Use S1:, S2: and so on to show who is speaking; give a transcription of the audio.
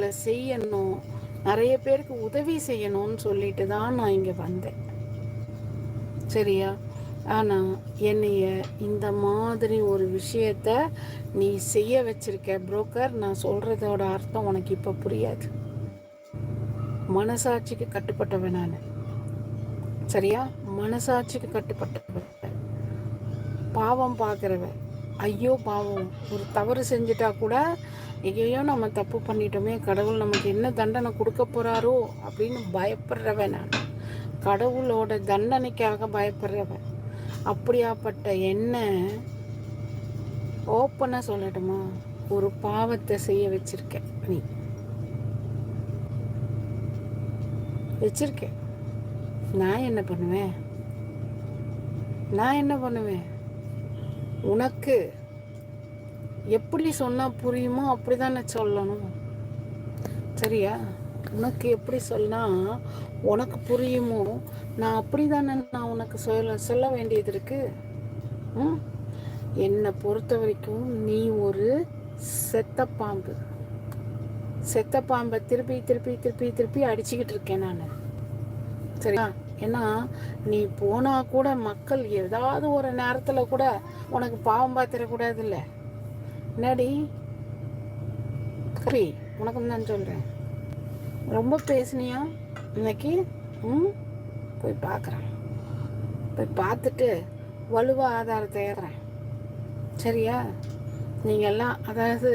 S1: செய்யணும். நிறைய பேருக்கு உதவி செய்யணும்னு சொல்லிட்டு தான் நான் இங்கே வந்தேன். சரியா? ஆனால் என்னைய இந்த மாதிரி ஒரு விஷயத்த நீ செய்ய வச்சிருக்க புரோக்கர் நான் சொல்கிறதோட அர்த்தம் உனக்கு இப்போ புரியாது. மனசாட்சிக்கு கட்டுப்பட்டவன் நான். சரியா? மனசாட்சிக்கு கட்டுப்பட்டவன். பாவம் பார்க்குறவன். ஐயோ பாவம். ஒரு தவறு செஞ்சிட்டா கூட ஐயோ நம்ம தப்பு பண்ணிட்டோமே கடவுள் நமக்கு என்ன தண்டனை கொடுக்க போகிறாரோ அப்படின்னு பயப்படுறவன் நான். கடவுளோட தண்டனைக்காக பயப்படுறவன். அப்படியாப்பட்ட என்ன? ஓப்பனாக சொல்லட்டுமா? ஒரு பாவத்தை செய்ய வச்சிருக்க நீ. வச்சிருக்கேன். நான் என்ன பண்ணுவேன்? நான் என்ன பண்ணுவேன்? உனக்கு எப்படி சொன்னால் புரியுமோ அப்படி தானே சொல்லணும். சரியா? உனக்கு எப்படி சொன்னால் உனக்கு புரியுமோ? நான் அப்படி தானே நான் உனக்கு சொல்ல சொல்ல வேண்டியது இருக்குது ம்? என்னை பொறுத்த வரைக்கும் நீ ஒரு செத்த பாம்பு செத்த பாம்பை திருப்பி திருப்பி திருப்பி திருப்பி அடிச்சுக்கிட்டு இருக்கேன் நான். சரியா? ஏன்னா நீ போனால் கூட மக்கள் ஏதாவது ஒரு நேரத்தில் கூட உனக்கு பாவம் பார்த்துடக்கூடாது இல்லை என்னடி? சரி உனக்கு தான் சொல்கிறேன் ரொம்ப பேசினியா இன்னைக்கு? ம்? போய் பார்க்குறேன் போய் பார்த்துட்டு வலுவ ஆதாரத்தை ஏறுறேன் சரியா? நீங்கள் எல்லாம் அதாவது